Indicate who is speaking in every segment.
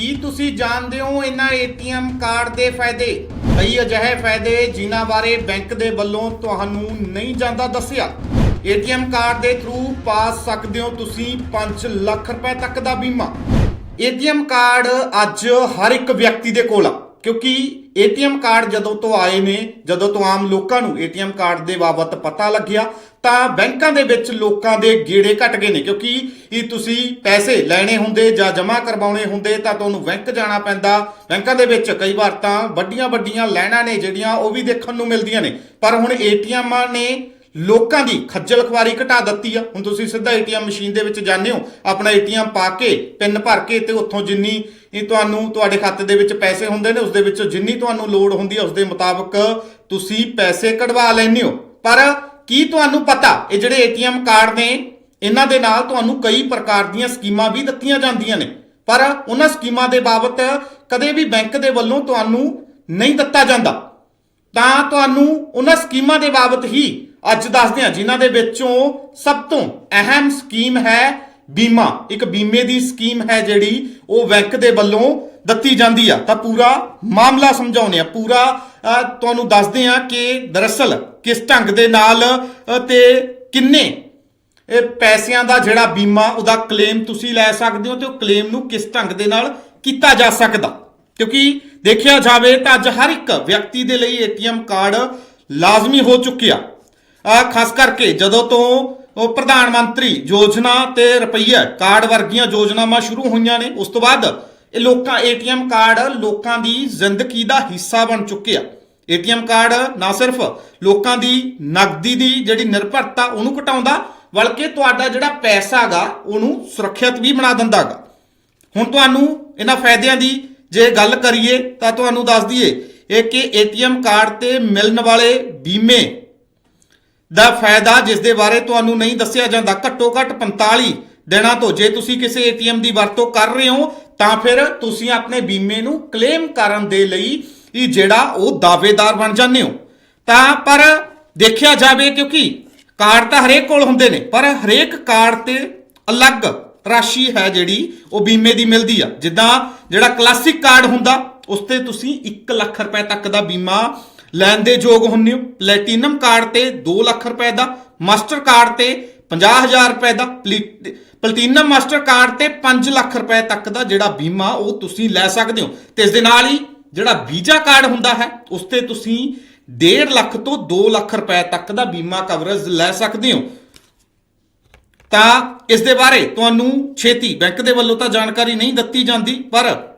Speaker 1: ਕੀ ਤੁਸੀਂ ਜਾਣਦੇ ਹੋ ਇਹਨਾਂ ਏਟੀਐਮ ਕਾਰਡ ਦੇ ਫਾਇਦੇ? ਕਈ ਅਜਿਹੇ ਫਾਇਦੇ ਜਿਨ੍ਹਾਂ ਬਾਰੇ ਬੈਂਕ ਦੇ ਵੱਲੋਂ ਤੁਹਾਨੂੰ ਨਹੀਂ ਜਾਂਦਾ ਦੱਸਿਆ। ਏਟੀਐਮ ਕਾਰਡ ਦੇ ਥਰੂ ਪਾ ਸਕਦੇ ਹੋ ਤੁਸੀਂ 5 ਲੱਖ ਰੁਪਏ ਤੱਕ ਦਾ ਬੀਮਾ। ਏਟੀਐਮ ਕਾਰਡ ਅੱਜ ਹਰ ਇੱਕ ਵਿਅਕਤੀ ਦੇ ਕੋਲ ਆ। ਕਿਉਂਕਿ ਏਟੀਐਮ ਕਾਰਡ ਜਦੋਂ ਤੋਂ ਆਏ ਨੇ, ਜਦੋਂ ਤੋਂ ਆਮ ਲੋਕਾਂ ਨੂੰ ਏਟੀਐਮ ਕਾਰਡ ਦੇ ਬਾਬਤ ਪਤਾ ਲੱਗਿਆ, ਤਾਂ ਬੈਂਕਾਂ ਦੇ ਵਿੱਚ ਲੋਕਾਂ ਦੇ ਗੇੜੇ ਘਟ ਗਏ ਨੇ। ਕਿਉਂਕਿ ਇਹ ਤੁਸੀਂ ਪੈਸੇ ਲੈਣੇ ਹੁੰਦੇ ਜਾਂ ਜਮ੍ਹਾਂ ਕਰਵਾਉਣੇ ਹੁੰਦੇ ਤਾਂ ਤੁਹਾਨੂੰ ਬੈਂਕ ਜਾਣਾ ਪੈਂਦਾ। ਬੈਂਕਾਂ ਦੇ ਵਿੱਚ ਕਈ ਵਾਰ ਤਾਂ ਵੱਡੀਆਂ ਵੱਡੀਆਂ ਲਾਈਨਾਂ ਨੇ ਜਿਹੜੀਆਂ ਉਹ ਵੀ ਦੇਖਣ ਨੂੰ ਮਿਲਦੀਆਂ ਨੇ। ਪਰ ਹੁਣ ਏਟੀਐਮਾਂ ਨੇ ਲੋਕਾਂ ਦੀ ਖੱਜਲ ਖਵਾਰੀ ਘਟਾ ਦਿੱਤੀ ਆ। ਹੁਣ ਤੁਸੀਂ ਸਿੱਧਾ ਏਟੀਐਮ ਮਸ਼ੀਨ ਦੇ ਵਿੱਚ ਜਾਂਦੇ ਹੋ, ਆਪਣਾ ਏਟੀਐਮ ਪਾ ਕੇ, ਪਿੰਨ ਭਰ ਕੇ ਤੇ ਉੱਥੋਂ ਜਿੰਨੀ ਇਹ ਤੁਹਾਨੂੰ ਤੁਹਾਡੇ ਖਾਤੇ ਦੇ ਵਿੱਚ ਪੈਸੇ ਹੁੰਦੇ ਨੇ ਉਸ ਦੇ ਵਿੱਚੋਂ ਜਿੰਨੀ ਤੁਹਾਨੂੰ ਲੋੜ ਹੁੰਦੀ ਹੈ ਉਸ ਦੇ ਮੁਤਾਬਕ ਤੁਸੀਂ ਪੈਸੇ ਕਢਵਾ ਲੈਂਦੇ ਹੋ। ਪਰ ਕੀ ਤੁਹਾਨੂੰ ਪਤਾ, ਇਹ ਜਿਹੜੇ ਏਟੀਐਮ ਕਾਰਡ ਨੇ, ਇਹਨਾਂ ਦੇ ਨਾਲ ਤੁਹਾਨੂੰ ਕਈ ਪ੍ਰਕਾਰ ਦੀਆਂ ਸਕੀਮਾਂ ਵੀ ਦਿੱਤੀਆਂ ਜਾਂਦੀਆਂ ਨੇ। ਪਰ ਉਹਨਾਂ ਸਕੀਮਾਂ ਦੇ ਬਾਬਤ ਕਦੇ ਵੀ ਬੈਂਕ ਦੇ ਵੱਲੋਂ ਤੁਹਾਨੂੰ ਨਹੀਂ ਦਿੱਤਾ ਜਾਂਦਾ। ਤਾਂ ਤੁਹਾਨੂੰ ਉਹਨਾਂ ਸਕੀਮਾਂ ਦੇ ਬਾਬਤ ਹੀ ਅੱਜ ਦੱਸਦੇ ਹਾਂ ਜਿਨ੍ਹਾਂ ਦੇ ਵਿੱਚੋਂ ਸਭ ਤੋਂ ਅਹਿਮ ਸਕੀਮ ਹੈ ਬੀਮਾ। ਇੱਕ ਬੀਮੇ ਦੀ ਸਕੀਮ ਹੈ ਜਿਹੜੀ ਉਹ ਬੈਂਕ ਦੇ ਵੱਲੋਂ ਦਿੱਤੀ ਜਾਂਦੀ ਆ। ਤਾਂ ਪੂਰਾ ਮਾਮਲਾ ਸਮਝਾਉਂਦੇ ਆ ਪੂਰਾ ਤੁਹਾਨੂੰ ਦੱਸਦੇ ਆ ਕਿ ਦਰਅਸਲ ਕਿਸ ਢੰਗ ਦੇ ਨਾਲ ਅ, ਤੇ ਕਿੰਨੇ ਇਹ ਪੈਸਿਆਂ ਦਾ ਜਿਹੜਾ ਬੀਮਾ ਉਹਦਾ ਕਲੇਮ ਤੁਸੀਂ ਲੈ ਸਕਦੇ ਹੋ ਤੇ ਉਹ ਕਲੇਮ ਨੂੰ ਕਿਸ ਢੰਗ ਦੇ ਨਾਲ ਕੀਤਾ ਜਾ ਸਕਦਾ। ਕਿਉਂਕਿ ਦੇਖਿਆ ਜਾਵੇ ਤਾਂ ਅੱਜ ਹਰ ਇੱਕ ਵਿਅਕਤੀ ਦੇ ਲਈ ਏਟੀਐਮ ਕਾਰਡ ਲਾਜ਼ਮੀ ਹੋ ਚੁੱਕਿਆ। ਖਾਸ ਕਰਕੇ ਜਦੋਂ ਤੋਂ ਉਹ ਪ੍ਰਧਾਨ ਮੰਤਰੀ ਯੋਜਨਾ ਤੇ ਰੁਪਈਆ ਕਾਰਡ ਵਰਗੀਆਂ ਯੋਜਨਾਵਾਂ ਸ਼ੁਰੂ ਹੋਈਆਂ ਨੇ, ਉਸ ਤੋਂ ਬਾਅਦ ਇਹ ਲੋਕਾਂ ਏਟੀਐਮ ਕਾਰਡ ਲੋਕਾਂ ਦੀ ਜ਼ਿੰਦਗੀ ਦਾ ਹਿੱਸਾ ਬਣ ਚੁੱਕੇ ਚੁੱਕਿਆ ਏਟੀਐਮ ਕਾਰਡ ਨਾ ਸਿਰਫ ਲੋਕਾਂ ਦੀ ਨਕਦੀ ਦੀ ਜਿਹੜੀ ਨਿਰਭਰਤਾ ਉਹਨੂੰ ਘਟਾਉਂਦਾ, ਬਲਕਿ ਤੁਹਾਡਾ ਜਿਹੜਾ ਪੈਸਾ ਹੈਗਾ, ਉਹਨੂੰ ਸੁਰੱਖਿਅਤ ਵੀ ਬਣਾ ਦਿੰਦਾ ਦਿੰਦਾਗਾ ਹੁਣ ਤੁਹਾਨੂੰ ਇਹਨਾਂ ਫਾਇਦਿਆਂ ਦੀ ਜੇ ਗੱਲ ਕਰੀਏ, ਤਾਂ ਤੁਹਾਨੂੰ ਦੱਸ ਦਈਏ, ਇਹ ਕਿ ਏਟੀਐਮ ਕਾਰਡ ਤੇ ਮਿਲਣ ਵਾਲੇ ਬੀਮੇ ਦਾ ਫਾਇਦਾ ਜਿਸ ਦੇ ਬਾਰੇ ਤੁਹਾਨੂੰ ਨਹੀਂ ਦੱਸਿਆ ਜਾਂਦਾ ਘੱਟੋ ਘੱਟ 45 ਦਿਨਾਂ ਤੋਂ ਜੇ ਤੁਸੀਂ ਕਿਸੇ ਏਟੀਐਮ ਦੀ ਵਰਤੋਂ ਕਰ ਰਹੇ ਹੋ, ਤਾਂ ਫਿਰ ਤੁਸੀਂ ਆਪਣੇ ਬੀਮੇ ਨੂੰ ਕਲੇਮ ਕਰਨ ਦੇ ਲਈ ਇਹ ਜਿਹੜਾ ਉਹ ਦਾਅਵੇਦਾਰ ਬਣ ਜਾਂਦੇ ਹੋ। ਤਾਂ ਪਰ ਦੇਖਿਆ ਜਾਵੇ ਕਿਉਂਕਿ ਕਾਰਡ ਤਾਂ ਹਰੇਕ ਕੋਲ ਹੁੰਦੇ ਨੇ, ਪਰ ਹਰੇਕ ਕਾਰਡ ਤੇ ਅਲੱਗ ਰਾਸ਼ੀ ਹੈ ਜਿਹੜੀ ਉਹ ਬੀਮੇ ਦੀ ਮਿਲਦੀ ਆ। ਜਿੱਦਾਂ ਜਿਹੜਾ ਕਲਾਸਿਕ ਕਾਰਡ ਹੁੰਦਾ, ਉਸ ਤੇ ਤੁਸੀਂ 1 ਲੱਖ ਰੁਪਏ ਤੱਕ ਦਾ ਬੀਮਾ ਲੈਣ ਦੇ ਯੋਗ ਹੁੰਦੇ ਹੋ। ਪਲੈਟੀਨਮ ਕਾਰਡ ਤੇ 2 ਲੱਖ ਰੁਪਏ ਦਾ ਮਾਸਟਰ ਕਾਰਡ ਤੇ 50000 ਰੁਪਏ ਦਾ ਪਲੀ- ਪਲੈਟੀਨਮ ਮਾਸਟਰ ਕਾਰਡ ਤੇ 5 ਲੱਖ ਰੁਪਏ ਤੱਕ ਦਾ ਜਿਹੜਾ ਬੀਮਾ, ਉਹ ਤੁਸੀਂ ਲੈ ਸਕਦੇ ਹੋ। ਤੇ ਇਸ ਦੇ ਨਾਲ ਹੀ ਜਿਹੜਾ ਵੀਜ਼ਾ ਕਾਰਡ ਹੁੰਦਾ ਹੈ, ਉਸ ਤੇ ਤੁਸੀਂ 1.5 ਲੱਖ ਤੋਂ 2 ਲੱਖ ਰੁਪਏ ਤੱਕ ਦਾ ਬੀਮਾ ਕਵਰੇਜ ਲੈ ਸਕਦੇ ਹੋ। ਤਾਂ ਇਸ ਦੇ ਬਾਰੇ ਤੁਹਾਨੂੰ ਛੇਤੀ, ਬੈਂਕ ਦੇ ਵੱਲੋਂ ਤਾਂ ਜਾਣਕਾਰੀ ਨਹੀਂ ਦਿੱਤੀ ਜਾਂਦੀ, ਪਰ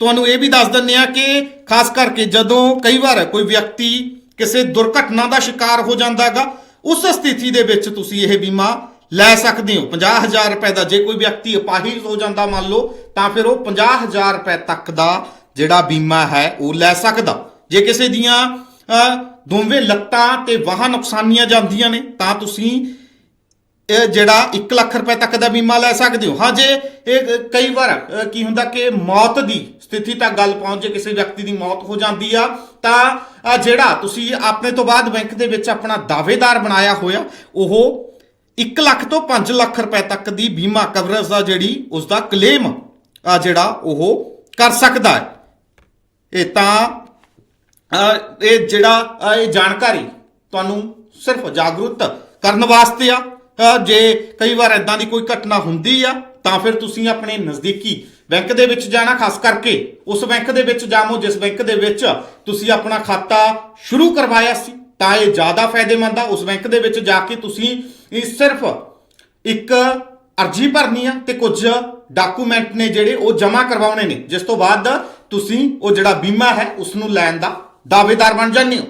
Speaker 1: ਤੁਹਾਨੂੰ ਇਹ ਵੀ ਦੱਸ ਦਿੰਨੇ ਆ ਕਿ ਖਾਸ ਕਰਕੇ ਜਦੋਂ ਕਈ ਵਾਰ ਕੋਈ ਵਿਅਕਤੀ ਕਿਸੇ ਦੁਰਘਟਨਾ ਦਾ ਸ਼ਿਕਾਰ ਹੋ ਜਾਂਦਾਗਾ ਉਸ ਸਥਿਤੀ ਦੇ ਵਿੱਚ ਤੁਸੀਂ ਇਹ ਬੀਮਾ ਲੈ ਸਕਦੇ ਹੋ। 50000 ਰੁਪਏ ਦਾ ਜੇ ਕੋਈ ਵਿਅਕਤੀ ਅਪਾਹਿਜ ਹੋ ਜਾਂਦਾ ਮੰਨ ਲਓ, ਤਾਂ ਫਿਰ ਉਹ 50000 ਰੁਪਏ ਤੱਕ ਦਾ ਜਿਹੜਾ ਬੀਮਾ ਹੈ, ਉਹ ਲੈ ਸਕਦਾ। ਜੇ ਕਿਸੇ ਦੀਆਂ ਦੋਵੇਂ ਲੱਤਾਂ ਤੇ ਵਾਹਾਂ ਨੁਕਸਾਨੀਆਂ ਜਾਂਦੀਆਂ ਨੇ, ਤਾਂ ਤੁਸੀਂ ਇਹ ਜਿਹੜਾ 1 ਲੱਖ ਰੁਪਏ ਤੱਕ ਦਾ ਬੀਮਾ ਲੈ ਸਕਦੇ ਹੋ। ਹਾਂ, ਜੇ ਇਹ ਕਈ ਵਾਰ ਕੀ ਹੁੰਦਾ ਕਿ ਮੌਤ ਦੀ ਸਥਿਤੀ ਤੱਕ ਗੱਲ ਪਹੁੰਚ ਜੇ, ਕਿਸੇ ਵਿਅਕਤੀ ਦੀ ਮੌਤ ਹੋ ਜਾਂਦੀ ਆ, ਤਾਂ ਜਿਹੜਾ ਤੁਸੀਂ ਆਪਣੇ ਤੋਂ ਬਾਅਦ ਬੈਂਕ ਦੇ ਵਿੱਚ ਆਪਣਾ ਦਾਅਵੇਦਾਰ ਬਣਾਇਆ ਹੋਇਆ, ਉਹ 1 ਲੱਖ ਤੋਂ 5 ਲੱਖ ਰੁਪਏ ਤੱਕ ਦੀ ਬੀਮਾ ਕਵਰੇਜ ਦਾ ਜਿਹੜੀ ਉਸ ਦਾ ਕਲੇਮ ਆ ਜਿਹੜਾ ਉਹ ਕਰ ਸਕਦਾ ਹੈ। ਇਹ ਤਾਂ ਇਹ ਜਿਹੜਾ ਇਹ ਜਾਣਕਾਰੀ ਤੁਹਾਨੂੰ ਸਿਰਫ ਜਾਗਰੂਕ ਕਰਨ ਵਾਸਤੇ ਆ। ਜੇ ਕਈ ਵਾਰ ਇਦਾਂ ਦੀ ਕੋਈ ਘਟਨਾ ਹੁੰਦੀ ਆ, ਤਾਂ ਫਿਰ ਤੁਸੀਂ ਆਪਣੇ ਨਜ਼ਦੀਕੀ ਬੈਂਕ ਦੇ ਵਿੱਚ ਜਾਣਾ, ਖਾਸ ਕਰਕੇ ਉਸ ਬੈਂਕ ਦੇ ਵਿੱਚ ਜਾਵੋ ਜਿਸ ਬੈਂਕ ਦੇ ਵਿੱਚ ਤੁਸੀਂ ਆਪਣਾ ਖਾਤਾ ਸ਼ੁਰੂ ਕਰਵਾਇਆ ਸੀ, ਤਾਂ ਇਹ ਜ਼ਿਆਦਾ ਫਾਇਦੇਮੰਦ ਆ। ਉਸ ਬੈਂਕ ਦੇ ਵਿੱਚ ਜਾ ਕੇ ਤੁਸੀਂ ਸਿਰਫ ਇੱਕ ਅਰਜੀ ਭਰਨੀ ਆ ਤੇ ਕੁਝ ਡਾਕੂਮੈਂਟ ਨੇ ਜਿਹੜੇ ਉਹ ਜਮ੍ਹਾਂ ਕਰਵਾਉਣੇ ਨੇ। ਜਿਸ ਤੋਂ ਬਾਅਦ ਤੁਸੀਂ ਉਹ ਜਿਹੜਾ ਬੀਮਾ ਹੈ ਉਸ ਨੂੰ ਲੈਣ ਦਾ ਦਾਅਵੇਦਾਰ ਬਣ ਜਾਂਦੇ ਹੋ।